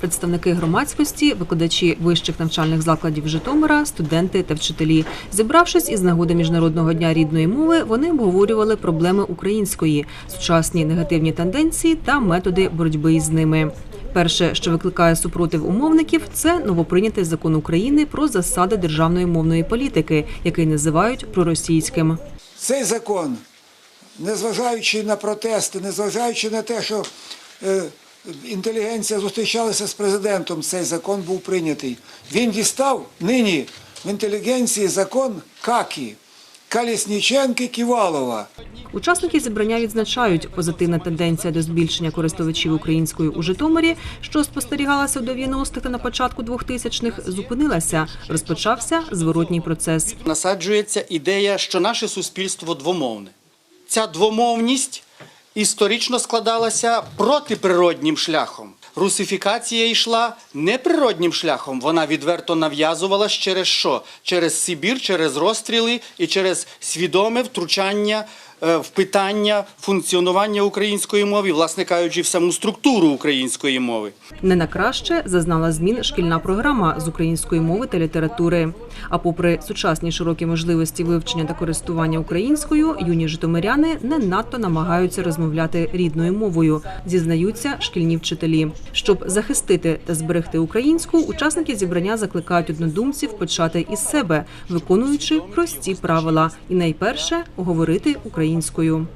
Представники громадськості, викладачі вищих навчальних закладів Житомира, студенти та вчителі. Зібравшись із нагоди міжнародного дня рідної мови, вони обговорювали проблеми української, сучасні негативні тенденції та методи боротьби із ними. Перше, що викликає супротив умовників, це новоприйнятий закон України про засади державної мовної політики, який називають проросійським. Цей закон, незважаючи на протести, незважаючи на те, що е, інтелігенція зустрічалася з президентом, цей закон був прийнятий. Він дістав нині в інтелігенції закон Какі, Калісніченки, Ківалова. Учасники зібрання відзначають, позитивна тенденція до збільшення користувачів українською у Житомирі, що спостерігалася в 90-х та на початку 2000-х, зупинилася. Розпочався зворотній процес. насаджується ідея, що наше суспільство двомовне. Ця двомовність історично складалася протиприроднім шляхом. Русифікація йшла неприроднім шляхом. Вона відверто нав'язувалась через що? Через Сибір, через розстріли і через свідоме втручання в питання функціонування української мови, власне кажучи, в саму структуру української мови. Не на краще зазнала змін шкільна програма з української мови та літератури. А попри сучасні широкі можливості вивчення та користування українською, юні житомиряни не надто намагаються розмовляти рідною мовою, зізнаються шкільні вчителі. Щоб захистити та зберегти українську, учасники зібрання закликають однодумців почати із себе, виконуючи прості правила, і найперше говорити українською.